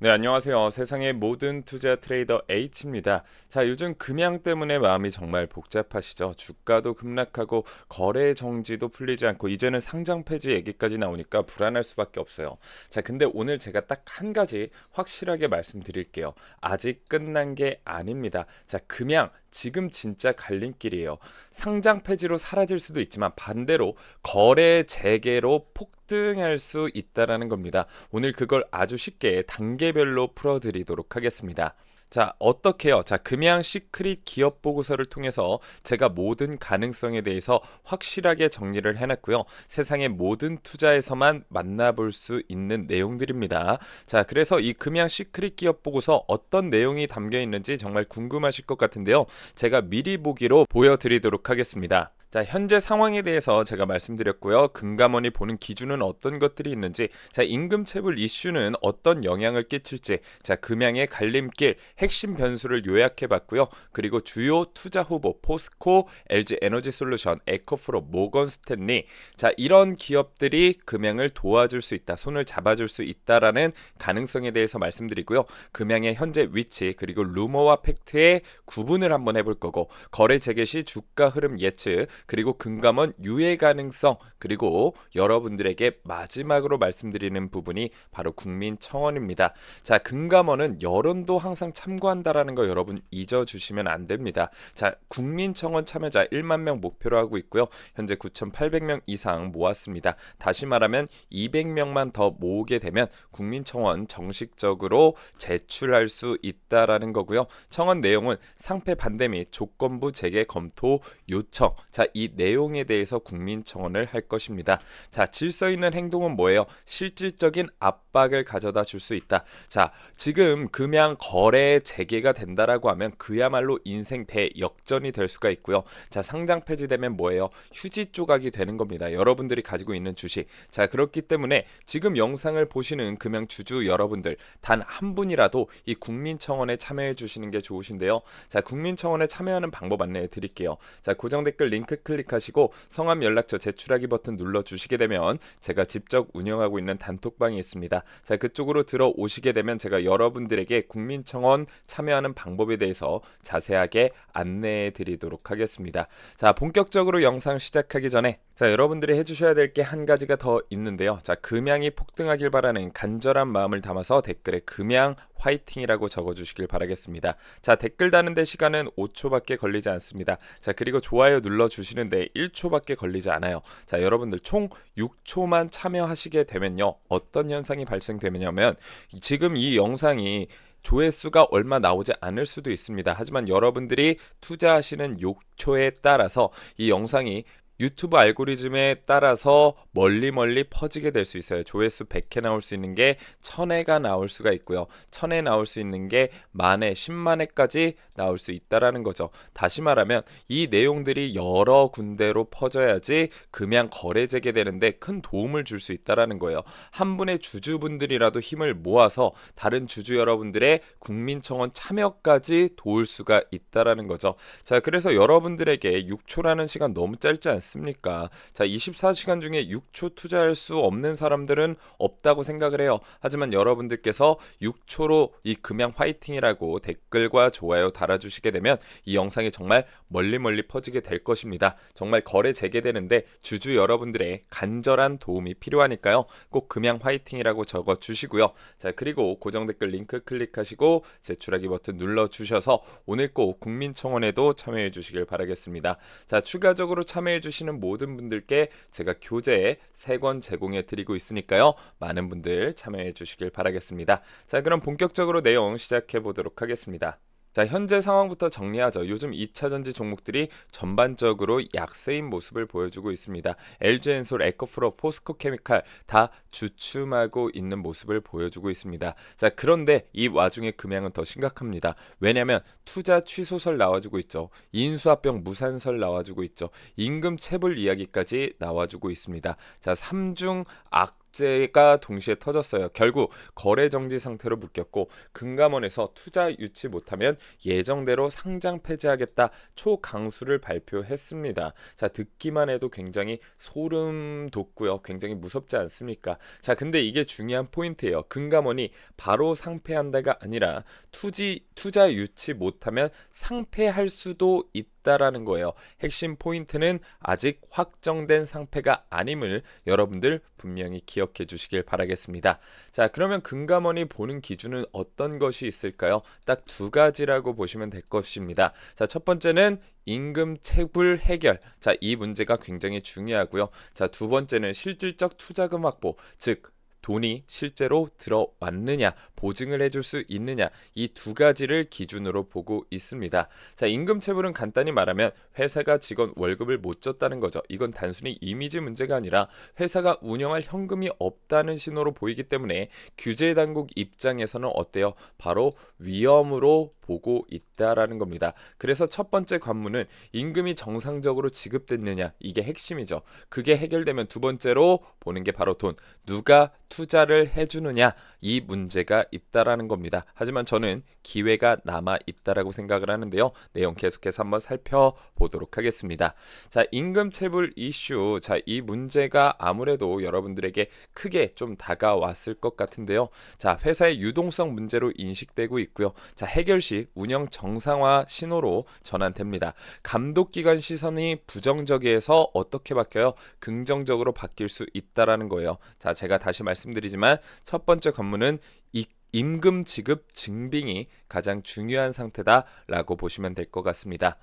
네, 안녕하세요. 세상의 모든 투자 트레이더 H입니다. 자, 요즘 금양 때문에 마음이 정말 복잡하시죠? 주가도 급락하고 거래 정지도 풀리지 않고 이제는 상장 폐지 얘기까지 나오니까 불안할 수밖에 없어요. 자, 근데 오늘 제가 딱 한 가지 확실하게 말씀드릴게요. 아직 끝난 게 아닙니다. 자, 금양 지금 진짜 갈림길이에요. 상장 폐지로 사라질 수도 있지만 반대로 거래 재개로 폭 등할 수 있다라는 겁니다. 오늘 그걸 아주 쉽게 단계별로 풀어드리도록 하겠습니다. 자, 어떻게요? 자, 금양 시크릿 기업 보고서를 통해서 제가 모든 가능성에 대해서 확실하게 정리를 해놨고요. 세상의 모든 투자에서만 만나볼 수 있는 내용들입니다. 자, 그래서 이 금양 시크릿 기업 보고서 어떤 내용이 담겨 있는지 정말 궁금하실 것 같은데요. 제가 미리 보기로 보여드리도록 하겠습니다. 자, 현재 상황에 대해서 제가 말씀드렸고요. 금감원이 보는 기준은 어떤 것들이 있는지, 자, 임금 체불 이슈는 어떤 영향을 끼칠지, 자, 금양의 갈림길 핵심 변수를 요약해 봤고요. 그리고 주요 투자 후보 포스코, LG 에너지 솔루션, 에코프로, 모건 스탠리, 자, 이런 기업들이 금양을 도와줄 수 있다, 손을 잡아 줄 수 있다라는 가능성에 대해서 말씀드리고요. 금양의 현재 위치 그리고 루머와 팩트의 구분을 한번 해볼 거고 거래 재개 시 주가 흐름 예측 그리고 금감원 유예 가능성 그리고 여러분들에게 마지막으로 말씀드리는 부분이 바로 국민청원입니다. 자, 금감원은 여론도 항상 참고한다라는 거 여러분 잊어주시면 안 됩니다. 자, 국민청원 참여자 1만 명 목표로 하고 있고요. 현재 9,800명 이상 모았습니다. 다시 말하면 200명만 더 모으게 되면 국민청원 정식적으로 제출할 수 있다라는 거고요. 청원 내용은 상패 반대 및 조건부 재개 검토 요청. 자, 이 내용에 대해서 국민청원을 할 것입니다. 자, 질서 있는 행동은 뭐예요? 실질적인 압박을 가져다 줄 수 있다. 자, 지금 금양 거래 재개가 된다라고 하면 그야말로 인생 대역전이 될 수가 있고요. 자, 상장 폐지되면 뭐예요? 휴지 조각이 되는 겁니다. 여러분들이 가지고 있는 주식. 자, 그렇기 때문에 지금 영상을 보시는 금양 주주 여러분들 단 한 분이라도 이 국민청원에 참여해 주시는 게 좋으신데요. 자, 국민청원에 참여하는 방법 안내해 드릴게요. 자, 고정 댓글 링크 클릭하시고 성함 연락처 제출하기 버튼 눌러 주시게 되면 제가 직접 운영하고 있는 단톡방이 있습니다. 자, 그쪽으로 들어오시게 되면 제가 여러분들에게 국민청원 참여하는 방법에 대해서 자세하게 안내해 드리도록 하겠습니다. 자, 본격적으로 영상 시작하기 전에 자, 여러분들이 해주셔야 될 게 한 가지가 더 있는데요. 자, 금양이 폭등하길 바라는 간절한 마음을 담아서 댓글에 금양 화이팅이라고 적어주시길 바라겠습니다. 자, 댓글 다는데 시간은 5초밖에 걸리지 않습니다. 자, 그리고 좋아요 눌러주시 는데 1초밖에 걸리지 않아요. 자, 여러분들 총 6초만 참여하시게 되면요. 어떤 현상이 발생되냐면 지금 이 영상이 조회수가 얼마 나오지 않을 수도 있습니다. 하지만 여러분들이 투자하시는 욕초에 따라서 이 영상이 유튜브 알고리즘에 따라서 멀리 멀리 퍼지게 될 수 있어요. 조회수 100회 나올 수 있는 게 1000회가 나올 수가 있고요. 1000회 나올 수 있는 게 만회, 10만회까지 나올 수 있다라는 거죠. 다시 말하면 이 내용들이 여러 군데로 퍼져야지 금양 거래 재개되는데 큰 도움을 줄 수 있다라는 거예요. 한 분의 주주분들이라도 힘을 모아서 다른 주주 여러분들의 국민청원 참여까지 도울 수가 있다라는 거죠. 자, 그래서 여러분들에게 6초라는 시간 너무 짧지 않습니까? 않습니까? 자, 24시간 중에 6초 투자할 수 없는 사람들은 없다고 생각을 해요. 하지만 여러분들께서 6초로 이 금양 화이팅이라고 댓글과 좋아요 달아주시게 되면 이 영상이 정말 멀리 멀리 퍼지게 될 것입니다. 정말 거래 재개되는데 주주 여러분들의 간절한 도움이 필요하니까요. 꼭 금양 화이팅이라고 적어 주시고요. 자, 그리고 고정 댓글 링크 클릭하시고 제출하기 버튼 눌러 주셔서 오늘 꼭 국민청원에도 참여해 주시길 바라겠습니다. 자, 추가적으로 참여해 해 주시는 모든 분들께 제가 교재 3권 제공해 드리고 있으니까요. 많은 분들 참여해 주시길 바라겠습니다. 자, 그럼 본격적으로 내용 시작해 보도록 하겠습니다. 자, 현재 상황부터 정리하죠. 요즘 2차 전지 종목들이 전반적으로 약세인 모습을 보여주고 있습니다. LG엔솔, 에코프로, 포스코 케미칼 다 주춤하고 있는 모습을 보여주고 있습니다. 자, 그런데 이 와중에 금양은 더 심각합니다. 왜냐면 투자 취소설 나와주고 있죠. 인수합병 무산설 나와주고 있죠. 임금 체불 이야기까지 나와주고 있습니다. 자, 3중 악 악재가 동시에 터졌어요. 결국 거래 정지 상태로 묶였고 금감원에서 투자 유치 못하면 예정대로 상장 폐지하겠다 초강수를 발표했습니다. 자 듣기만 해도 굉장히 소름 돋고요. 굉장히 무섭지 않습니까? 자 근데 이게 중요한 포인트예요. 금감원이 바로 상폐한다가 아니라 투지 투자 유치 못하면 상폐할 수도 있다 라는 거예요. 핵심 포인트는 아직 확정된 상패가 아님을 여러분들 분명히 기억해 주시길 바라겠습니다. 자, 그러면 금감원이 보는 기준은 어떤 것이 있을까요? 딱 두 가지라고 보시면 될 것입니다. 자, 첫 번째는 임금 체불 해결. 자, 이 문제가 굉장히 중요하고요. 자, 두 번째는 실질적 투자금 확보. 즉 돈이 실제로 들어왔느냐, 보증을 해줄 수 있느냐, 이 두 가지를 기준으로 보고 있습니다. 자, 임금 체불은 간단히 말하면 회사가 직원 월급을 못 줬다는 거죠. 이건 단순히 이미지 문제가 아니라 회사가 운영할 현금이 없다는 신호로 보이기 때문에 규제 당국 입장에서는 어때요? 바로 위험으로 보고 있다라는 겁니다. 그래서 첫 번째 관문은 임금이 정상적으로 지급됐느냐, 이게 핵심이죠. 그게 해결되면 두 번째로 보는 게 바로 돈. 누가 투자를 해주느냐 이 문제가 있다라는 겁니다. 하지만 저는 기회가 남아 있다라고 생각을 하는데요. 내용 계속해서 한번 살펴보도록 하겠습니다. 자 임금 체불 이슈 자 이 문제가 아무래도 여러분들에게 크게 좀 다가왔을 것 같은데요. 자 회사의 유동성 문제로 인식되고 있고요. 자 해결 시 운영 정상화 신호로 전환됩니다. 감독 기관 시선이 부정적이어서 어떻게 바뀌어요? 긍정적으로 바뀔 수 있다라는 거예요. 자 제가 다시 말씀 드리지만 첫 번째 관문은 이 임금 지급 증빙이 가장 중요한 상태다라고 보시면 될 것 같습니다.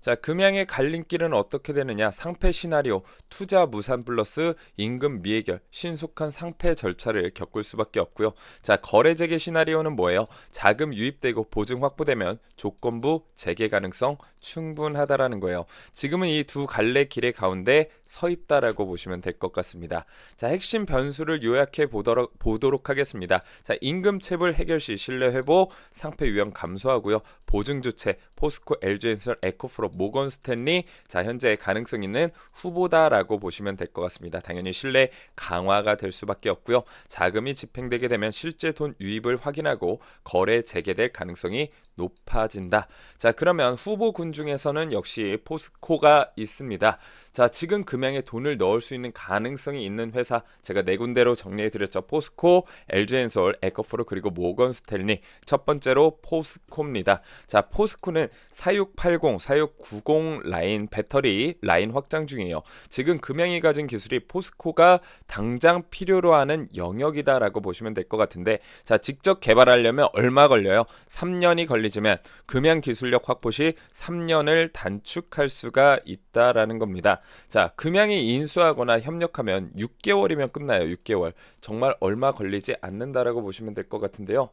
자, 금양의 갈림길은 어떻게 되느냐? 상패 시나리오, 투자 무산 플러스 임금 미해결, 신속한 상패 절차를 겪을 수밖에 없고요. 자, 거래 재개 시나리오는 뭐예요? 자금 유입되고 보증 확보되면 조건부 재개 가능성 충분하다라는 거예요. 지금은 이 두 갈래 길의 가운데 서 있다라고 보시면 될 것 같습니다. 자, 핵심 변수를 요약해 보도록, 보도록 하겠습니다. 자, 임금 체불 해결 시 신뢰 회복, 상패 위험 감소하고요. 보증 주체, 포스코, LG엔솔, 에코프로, 모건 스탠리 자 현재 가능성 있는 후보다라고 보시면 될 것 같습니다. 당연히 신뢰 강화가 될 수밖에 없고요. 자금이 집행되게 되면 실제 돈 유입을 확인하고 거래 재개될 가능성이 높아진다. 자 그러면 후보군 중에서는 역시 포스코가 있습니다. 자 지금 금양에 돈을 넣을 수 있는 가능성이 있는 회사 제가 네 군데로 정리해 드렸죠. 포스코, LG엔솔, 에코프로 그리고 모건 스탠리 첫 번째로 포스코입니다. 자 포스코는 4680, 4690 라인 배터리 라인 확장 중이에요. 지금 금양이 가진 기술이 포스코가 당장 필요로 하는 영역이다라고 보시면 될 것 같은데 자 직접 개발하려면 얼마 걸려요? 3년이 걸리 지만 금양 기술력 확보 시 3년을 단축할 수가 있다라는 겁니다. 자 금양이 인수하거나 협력하면 6개월이면 끝나요. 6개월 정말 얼마 걸리지 않는다라고 보시면 될 것 같은데요.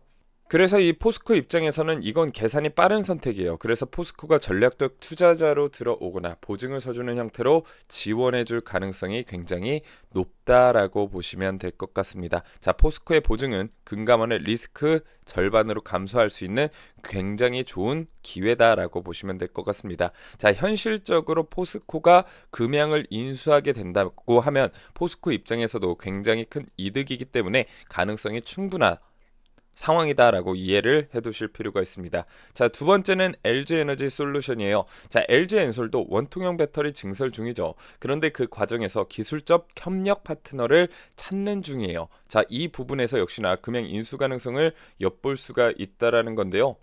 그래서 이 포스코 입장에서는 이건 계산이 빠른 선택이에요. 그래서 포스코가 전략적 투자자로 들어오거나 보증을 서주는 형태로 지원해줄 가능성이 굉장히 높다라고 보시면 될 것 같습니다. 자, 포스코의 보증은 금감원의 리스크 절반으로 감소할 수 있는 굉장히 좋은 기회다라고 보시면 될 것 같습니다. 자, 현실적으로 포스코가 금양을 인수하게 된다고 하면 포스코 입장에서도 굉장히 큰 이득이기 때문에 가능성이 충분한 상황이다라고 이해를 해두실 필요가 있습니다. 자, 두 번째는 LG 에너지 솔루션이에요. 자, LG 엔솔도 원통형 배터리 증설 중이죠. 그런데 그 과정에서 기술적 협력 파트너를 찾는 중이에요. 자, 이 부분에서 역시나 금양 인수 가능성을 엿볼 수가 있다라는 건데요.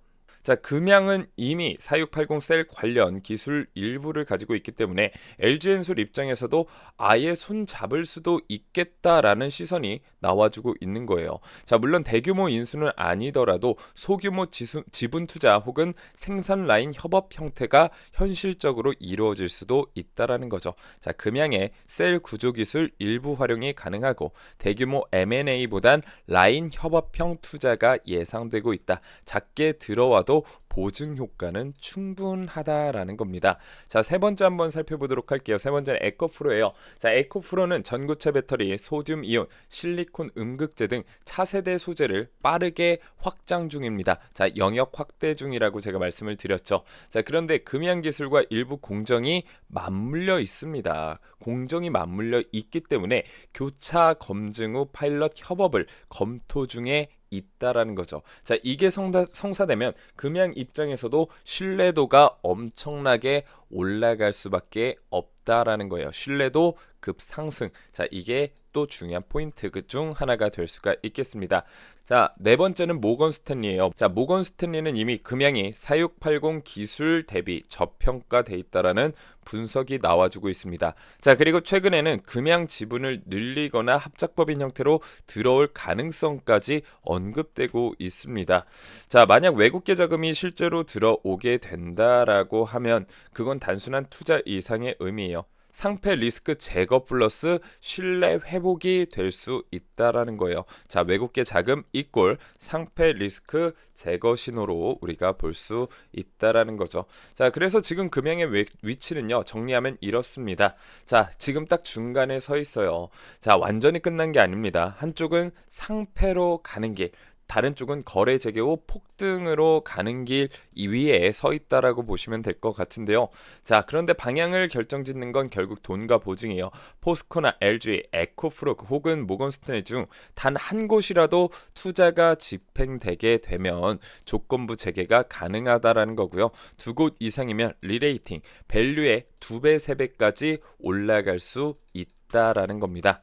자, 금양은 이미 4680 셀 관련 기술 일부를 가지고 있기 때문에 LG엔솔 입장에서도 아예 손 잡을 수도 있겠다라는 시선이 나와주고 있는 거예요. 자, 물론 대규모 인수는 아니더라도 소규모 지수, 지분 투자 혹은 생산 라인 협업 형태가 현실적으로 이루어질 수도 있다라는 거죠. 자, 금양의 셀 구조 기술 일부 활용이 가능하고 대규모 M&A보단 라인 협업형 투자가 예상되고 있다. 작게 들어와도 하더라도 보증 효과는 충분하다라는 겁니다. 자, 세 번째 한번 살펴보도록 할게요. 세 번째는 에코프로예요. 자, 에코프로는 전고체 배터리, 소듐 이온, 실리콘 음극재 등 차세대 소재를 빠르게 확장 중입니다. 자, 영역 확대 중이라고 제가 말씀을 드렸죠. 자, 그런데 금양 기술과 일부 공정이 맞물려 있습니다. 공정이 맞물려 있기 때문에 교차 검증 후 파일럿 협업을 검토 중에 있다라는 거죠. 자, 이게 성다, 성사 되면 금양 입장에서도 신뢰도가 엄청나게 올라갈 수밖에 없다라는 거예요. 신뢰도 급상승. 자, 이게 또 중요한 포인트 그 중 하나가 될 수가 있겠습니다. 자, 네 번째는 모건 스탠리예요. 자, 모건 스탠리는 이미 금양이 4680 기술 대비 저평가돼 있다라는 분석이 나와주고 있습니다. 자, 그리고 최근에는 금양 지분을 늘리거나 합작법인 형태로 들어올 가능성까지 언급되고 있습니다. 자, 만약 외국계 자금이 실제로 들어오게 된다라고 하면 그건 단순한 투자 이상의 의미예요. 상패 리스크 제거 플러스 신뢰 회복이 될 수 있다라는 거예요. 자, 외국계 자금 이꼴 상패 리스크 제거 신호로 우리가 볼 수 있다라는 거죠. 자, 그래서 지금 금양의 위- 위치는요. 정리하면 이렇습니다. 자, 지금 딱 중간에 서 있어요. 자, 완전히 끝난 게 아닙니다. 한쪽은 상패로 가는 길, 다른 쪽은 거래 재개 후 폭등으로 가는 길이 위에 서 있다라고 보시면 될 것 같은데요. 자, 그런데 방향을 결정짓는 건 결국 돈과 보증이에요. 포스코나 LG, 에코프로 혹은 모건스탠리 중 단 한 곳이라도 투자가 집행되게 되면 조건부 재개가 가능하다라는 거고요. 두 곳 이상이면 리레이팅, 밸류의 두 배, 세 배까지 올라갈 수 있다라는 겁니다.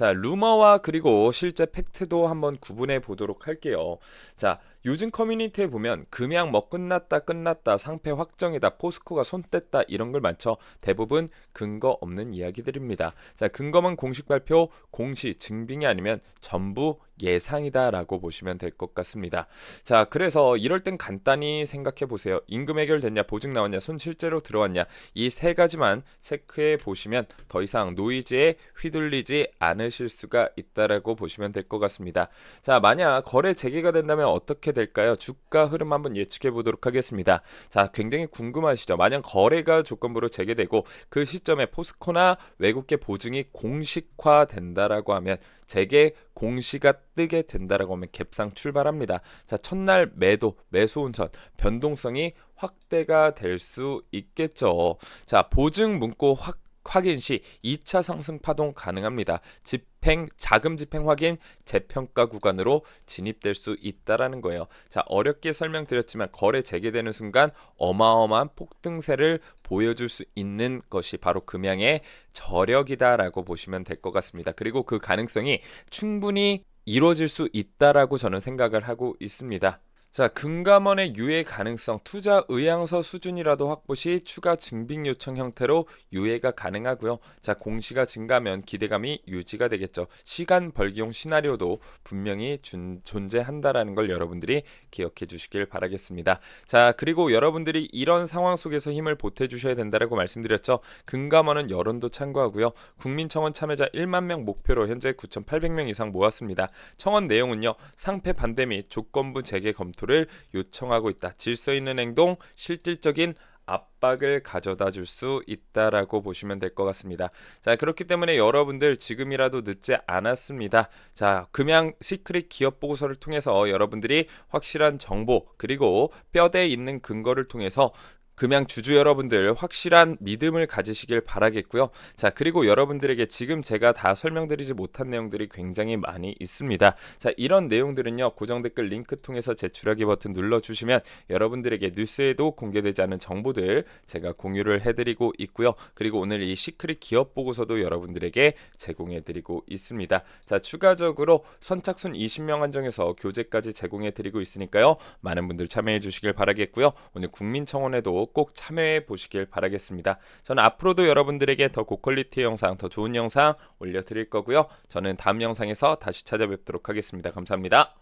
자, 루머와 그리고 실제 팩트도 한번 구분해 보도록 할게요. 자, 요즘 커뮤니티에 보면 금양 뭐 끝났다 끝났다 상패 확정이다 포스코가 손 뗐다 이런 걸 많죠. 대부분 근거 없는 이야기들입니다. 자, 근거만 공식 발표, 공시, 증빙이 아니면 전부 예상이다라고 보시면 될 것 같습니다. 자, 그래서 이럴 땐 간단히 생각해 보세요. 임금 해결됐냐, 보증 나왔냐, 손 실제로 들어왔냐 이 세 가지만 체크해 보시면 더 이상 노이즈에 휘둘리지 않 으실 수가 있다라고 보시면 될 것 같습니다. 자, 만약 거래 재개가 된다면 어떻게 될까요? 주가 흐름 한번 예측해 보도록 하겠습니다. 자, 굉장히 궁금하시죠? 만약 거래가 조건부로 재개되고 그 시점에 포스코나 외국계 보증이 공식화 된다라고 하면 재개 공시가 뜨게 된다라고 하면 갭상 출발합니다. 자, 첫날 매도, 매수 운선, 변동성이 확대가 될 수 있겠죠. 자, 보증 문구 확 확인 시 2차 상승 파동 가능합니다. 집행 자금 집행 확인 재평가 구간으로 진입될 수 있다라는 거예요. 자, 어렵게 설명드렸지만 거래 재개되는 순간 어마어마한 폭등세를 보여줄 수 있는 것이 바로 금양의 저력이다라고 보시면 될 것 같습니다. 그리고 그 가능성이 충분히 이루어질 수 있다라고 저는 생각을 하고 있습니다. 자, 금감원의 유예 가능성, 투자 의향서 수준이라도 확보 시 추가 증빙 요청 형태로 유예가 가능하고요. 자, 공시가 증가하면 기대감이 유지가 되겠죠. 시간 벌기용 시나리오도 분명히 준, 존재한다라는 걸 여러분들이 기억해 주시길 바라겠습니다. 자, 그리고 여러분들이 이런 상황 속에서 힘을 보태 주셔야 된다라고 말씀드렸죠. 금감원은 여론도 참고하고요. 국민청원 참여자 1만 명 목표로 현재 9,800명 이상 모았습니다. 청원 내용은요. 상패 반대 및 조건부 재개 검토를 요청하고 있다. 질서 있는 행동, 실질적인 압박을 가져다 줄 수 있다라고 보시면 될 것 같습니다. 자, 그렇기 때문에 여러분들 지금이라도 늦지 않았습니다. 자, 금양 시크릿 기업 보고서를 통해서 여러분들이 확실한 정보 그리고 뼈대 있는 근거를 통해서 금양 주주 여러분들 확실한 믿음을 가지시길 바라겠고요. 자, 그리고 여러분들에게 지금 제가 다 설명드리지 못한 내용들이 굉장히 많이 있습니다. 자, 이런 내용들은요. 고정 댓글 링크 통해서 제출하기 버튼 눌러 주시면 여러분들에게 뉴스에도 공개되지 않은 정보들 제가 공유를 해 드리고 있고요. 그리고 오늘 이 시크릿 기업 보고서도 여러분들에게 제공해 드리고 있습니다. 자, 추가적으로 선착순 20명 한정해서 교재까지 제공해 드리고 있으니까요. 많은 분들 참여해 주시길 바라겠고요. 오늘 국민청원에도 꼭 참여해 보시길 바라겠습니다. 저는 앞으로도 여러분들에게 더 고퀄리티의 영상, 더 좋은 영상 올려드릴 거고요. 저는 다음 영상에서 다시 찾아뵙도록 하겠습니다. 감사합니다.